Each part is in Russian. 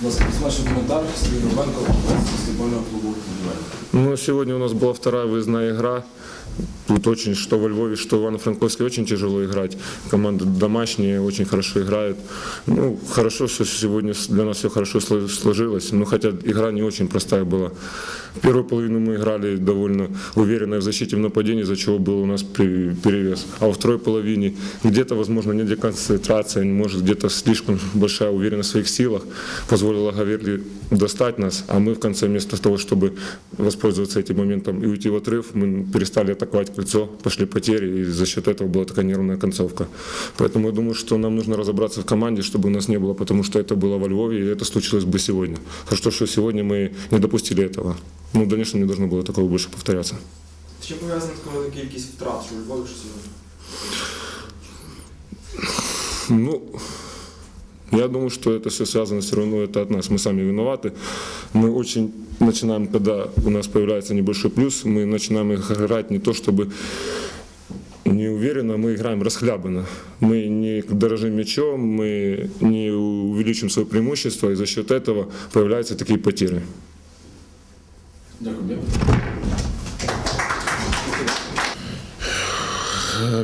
Будь ласка, ваші коментар, Сергій Рубенко, баскетбольного клубу «Будівель». Ну, сегодня у нас была вторая выездная игра. Тут очень, что во Львове, что в Ивано-Франковске очень тяжело играть. Команда домашняя, очень хорошо играет. Ну, хорошо, что сегодня для нас все хорошо сло- сложилось. Ну, хотя игра не очень простая была. Первую половину мы играли довольно уверенно в защите, в нападении, за чего был у нас пре- перевес. А во второй половине где-то, возможно, не деконцентрация, может, где-то слишком большая уверенность в своих силах позволила Гаверли достать нас, а мы в конце вместо того, чтобы воспользоваться этим моментом и уйти в отрыв, мы перестали атаковать кольцо, пошли потери, и за счет этого была такая нервная концовка. Поэтому я думаю, что нам нужно разобраться в команде, чтобы у нас не было, потому что это было во Львове, и это случилось бы сегодня. Хорошо, что сегодня мы не допустили этого. Ну, в дальнейшем не должно было такого больше повторяться. З чим пов'язана така велика кількість втрат, що у Львові що сьогодні? Ну, я думаю, что это все связано все равно это от нас. Мы сами виноваты. Мы очень начинаем, когда у нас появляется небольшой плюс, мы начинаем играть не то, чтобы не уверенно, мы играем расхлябанно. Мы не дорожим мячом, мы не увеличим свое преимущество, и за счет этого появляются такие потери. Дякую.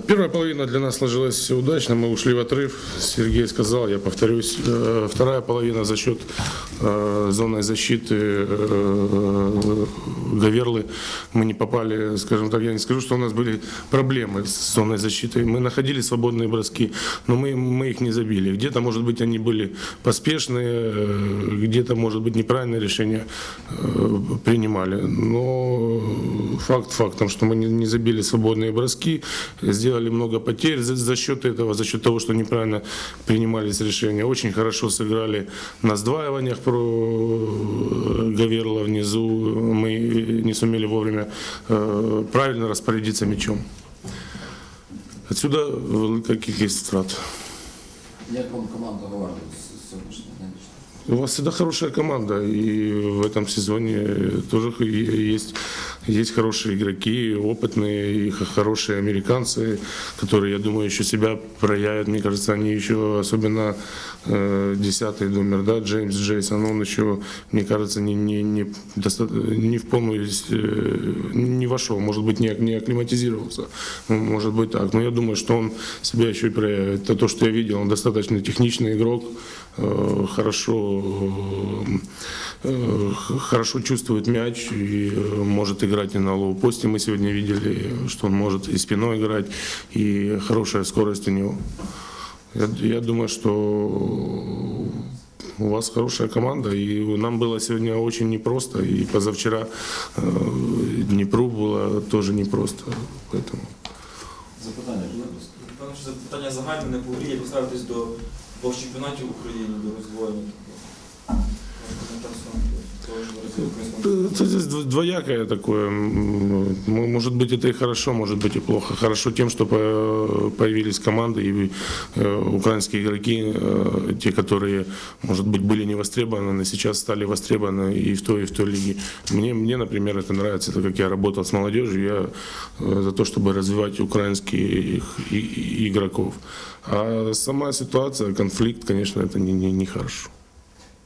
Первая половина для нас сложилась удачно, мы ушли в отрыв. Сергей сказал, я повторюсь. Э, Вторая половина за счет э, зонной защиты э, Гаверлы мы не попали, скажем так, я не скажу, что у нас были проблемы с зонной защитой. Мы находили свободные броски, но мы, мы их не забили. Где-то, может быть, они были поспешные, где-то, может быть, неправильное решение принимали. Но факт фактом, что мы не, не забили свободные броски, сделали много потерь за, за счет этого, за счет того, что неправильно принимались решения. Очень хорошо сыграли на сдваиваниях про э, Гаверла внизу. Мы не сумели вовремя э, правильно распорядиться мячом. Отсюда велика кількість втрат. Як вам команда говорить з сьогоднішнього нинішнього? У вас всегда хорошая команда, и в этом сезоне тоже е- есть, есть хорошие игроки, опытные и хорошие американцы, которые, я думаю, еще себя проявят. Мне кажется, они еще, особенно э, десятый номер, да, Джеймс Джейсон, он еще, мне кажется, не, не, не, не в полную, э, не вошел, может быть, не, не акклиматизировался, Ну, может быть так. Но я думаю, что он себя еще и проявит. Это то, что я видел, он достаточно техничный игрок, э, хорошо, хорошо чувствует мяч и может играть и на лоу-посте. Мы сегодня видели, что он может и спиной играть, и хорошая скорость у него. Я, я думаю, что у вас хорошая команда, и нам было сегодня очень непросто, и позавчера э, Днепру было тоже непросто, поэтому... Запитання, будь ласка. Напевно, що це питання загальне, не повріє, як ви ставитесь до двох чемпіонатів України, до роздвоєння. Это здесь дво- двоякое такое. М, Может быть, это и хорошо, может быть, и плохо. Хорошо тем, что по- появились команды и э, украинские игроки, э, те, которые, может быть, были не востребованы, сейчас стали востребованы и в той, и в той лиге. Мне, мне например, это нравится, так как я работал с молодежью, я э, за то, чтобы развивать украинских игроков. А сама ситуация, конфликт, конечно, это не, не, не хорошо.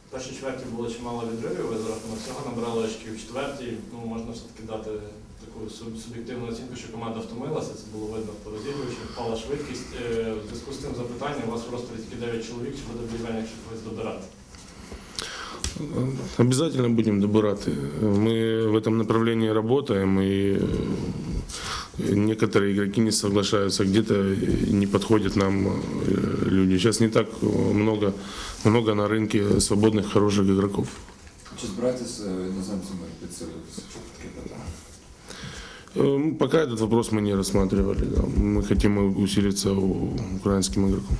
В першій чверті було чимало відривів, ви за рахунок цього набрали очків. В четвертій ну, можна все-таки дати таку суб- суб'єктивну оцінку, що команда втомилася, це було видно по розділювачі, впала швидкість. Е, В зв'язку з тим запитання, у вас в ростері тільки 9 чоловік, чи буде вболівання, якщо когось добирати? Обязательно будем добирати. Мы в этом направлении работаем, и э, некоторые игроки не соглашаются, где-то не подходят нам э, люди. Сейчас не так много, много на рынке свободных, хороших игроков. Чи збираєтесь е, іноземцями підсилюватися? Що таке питання? Э, Пока этот вопрос мы не рассматривали. да. Мы хотим усилиться у- украинским игрокам.